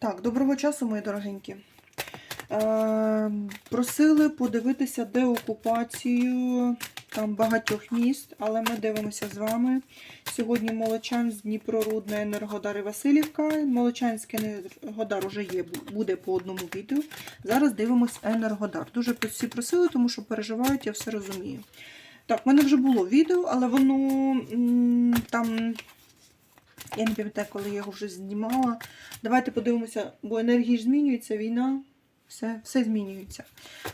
Так, доброго часу, мої дорогенькі. Е, просили подивитися деокупацію там багатьох міст, але ми дивимося з вами. Сьогодні Молочанськ, Дніпрорудна, Енергодар і Васильівка. Молочанський Енергодар уже є, буде по одному відео. Зараз дивимось Енергодар. Дуже всі просили, тому що переживають, я все розумію. Так, в мене вже було відео, але воно там. Я не пам'ятаю, коли я його вже знімала. Давайте подивимося, бо енергії ж змінюється, війна, все, все змінюється.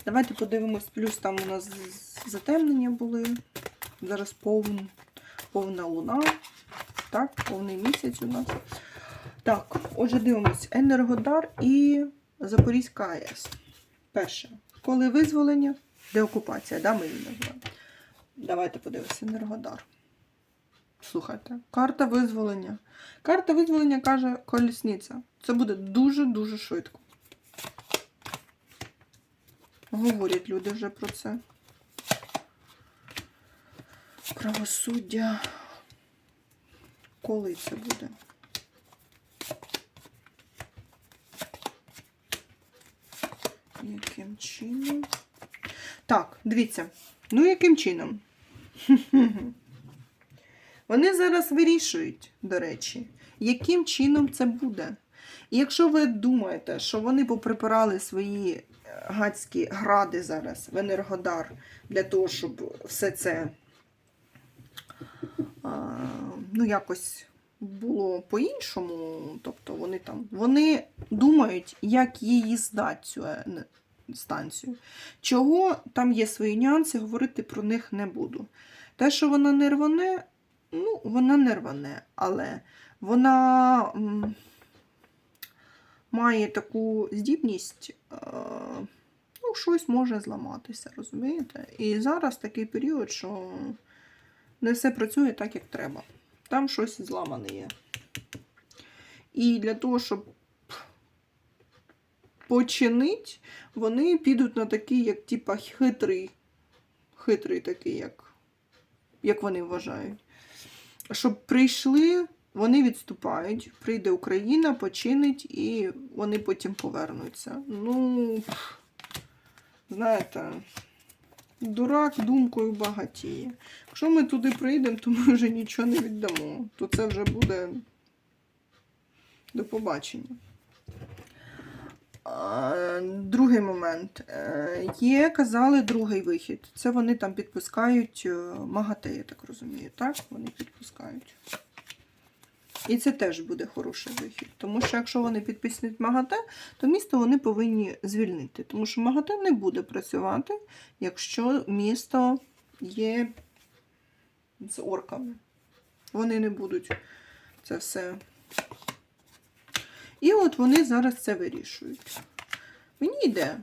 Давайте подивимось, плюс там у нас затемнення були. Зараз повн, повна луна. Так, повний місяць у нас. Так, отже, дивимось. Енергодар і Запорізька АЕС. Перше. Коли визволення, деокупація, да, ми її називаємо. Давайте подивимося Енергодар. Слухайте, карта визволення. Карта визволення каже колісниця. Це буде дуже-дуже швидко. Говорять люди вже про це. Правосуддя. Коли це буде? Яким чином? Так, дивіться. Ну, яким чином? Вони зараз вирішують, до речі, яким чином це буде. І якщо ви думаєте, що вони поприпирали свої е, гадські гради зараз в Енергодар для того, щоб все це а, ну, якось було по-іншому, тобто вони там вони думають, як її здати цю е, станцію. Чого там є свої нюанси, говорити про них не буду. Те, що вона не рване, ну, вона не рване, але вона має таку здібність, е, ну, щось може зламатися, розумієте? І зараз такий період, що не все працює так, як треба. Там щось зламане є. І для того, щоб починить, вони підуть на такий, як типа хитрий. Хитрий такий, як, як вони вважають. Щоб прийшли, вони відступають. Прийде Україна, починить, і вони потім повернуться. Ну, знаєте, дурак думкою багатіє. Якщо ми туди прийдемо, то ми вже нічого не віддамо. То це вже буде до побачення. Другий момент. Е, Є, казали, другий вихід. Це вони там підпускають е, МАГАТЕ, я так розумію, так? Вони підпускають. І це теж буде хороший вихід. Тому що якщо вони підписують МАГАТЕ, то місто вони повинні звільнити. Тому що МАГАТЕ не буде працювати, якщо місто є з орками. Вони не будуть це все. І от вони зараз це вирішують. Мені йде,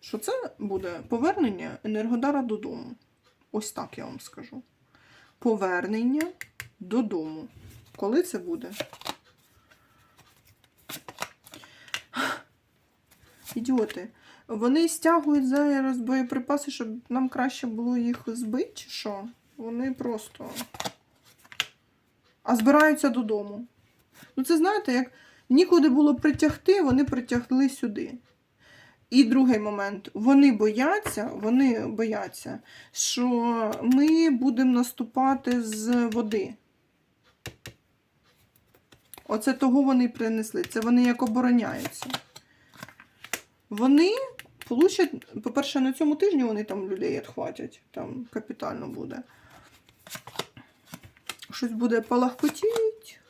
що це буде повернення Енергодара додому. Ось так я вам скажу. Повернення додому. Коли це буде? Ідіоти. Вони стягують зараз боєприпаси, щоб нам краще було їх збити, чи що? Вони просто. А збираються додому. Ну, це знаєте, як нікуди було притягти, вони притягли сюди. І другий момент. Вони бояться, вони бояться, що ми будемо наступати з води. Оце того вони принесли. Це вони як обороняються. Вони получать, по-перше, на цьому тижні вони там людей відхватять. Там капітально буде. Щось буде палахкотіть.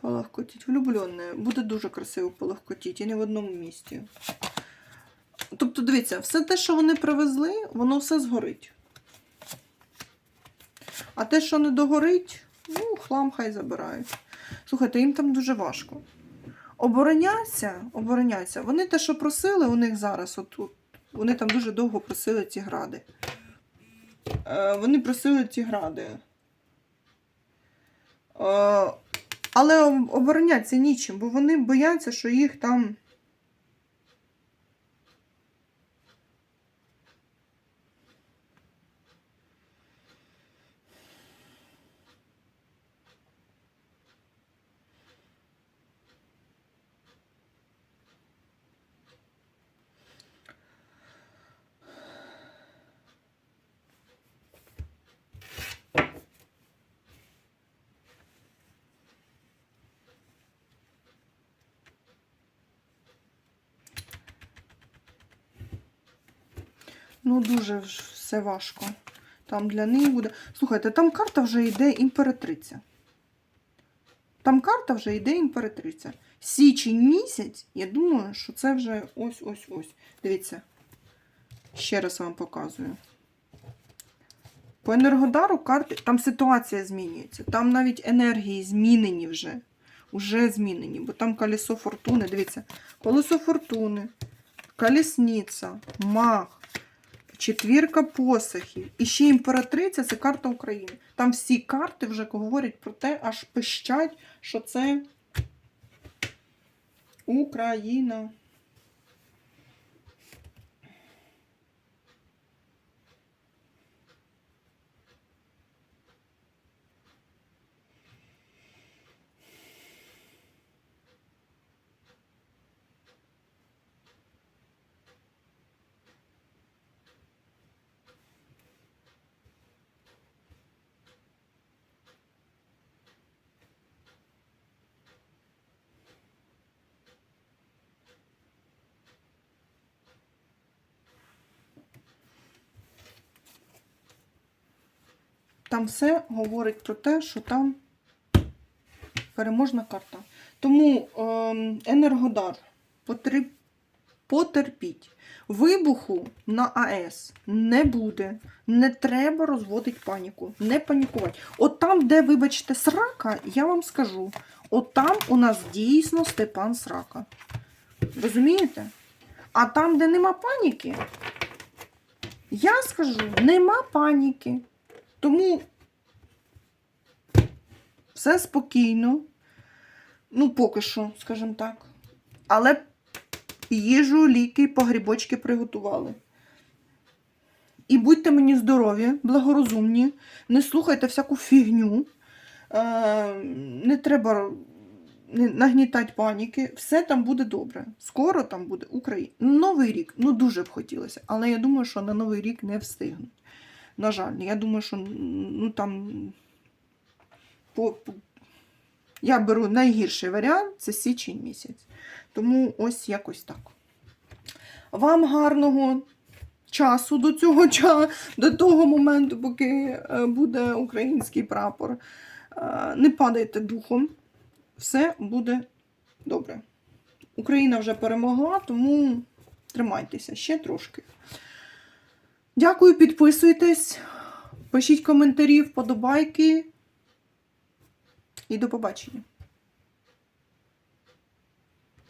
Палахкотіть. Влюбленне. Буде дуже красиво палахкотіть. І не в одному місці. Тобто, дивіться, все те, що вони привезли, воно все згорить. А те, що не догорить, ну, хлам хай забирають. Слухайте, їм там дуже важко. Обороняться, обороняться. Вони те, що просили у них зараз, от, от, вони там дуже довго просили ці гради. Е, вони просили ці гради. Е, але обороняться нічим, бо вони бояться, що їх там. Ну, дуже все важко. Там для них буде. Слухайте, там карта вже йде імператриця. Там карта вже йде імператриця. Січень місяць, я думаю, що це вже ось-ось-ось. Дивіться. Ще раз вам показую. По енергодару карти, там ситуація змінюється. Там навіть енергії змінені вже. Уже змінені, бо там колесо фортуни. Дивіться, колесо фортуни, колісниця, маг, четвірка посохів. І ще імператриця це карта України. Там всі карти вже говорять про те, аж пищать, що це Україна. Там все говорить про те, що там переможна карта. Тому ем, енергодар потер- потерпіть. Вибуху на АЕС не буде. Не треба розводити паніку. Не панікувати. От там, де, вибачте, срака, я вам скажу. От там у нас дійсно Степан Срака. Розумієте? А там, де нема паніки, я скажу, нема паніки. Тому все спокійно. Ну, поки що, скажімо так. Але їжу, ліки, погрібочки приготували. І будьте мені здорові, благорозумні, не слухайте всяку фігню. Е, не треба нагнітати паніки. Все там буде добре. Скоро там буде Україна. Новий рік. Ну, дуже б хотілося. Але я думаю, що на Новий рік не встигнуть. На жаль, я думаю, що ну там по, по- я беру найгірший варіант це січень місяць. Тому ось якось так. Вам гарного часу до цього ча- до того моменту, поки е, буде український прапор. Е, Не падайте духом, все буде добре. Україна вже перемогла, тому тримайтеся ще трошки. Дякую, підписуйтесь, пишіть коментарі, вподобайки і до побачення.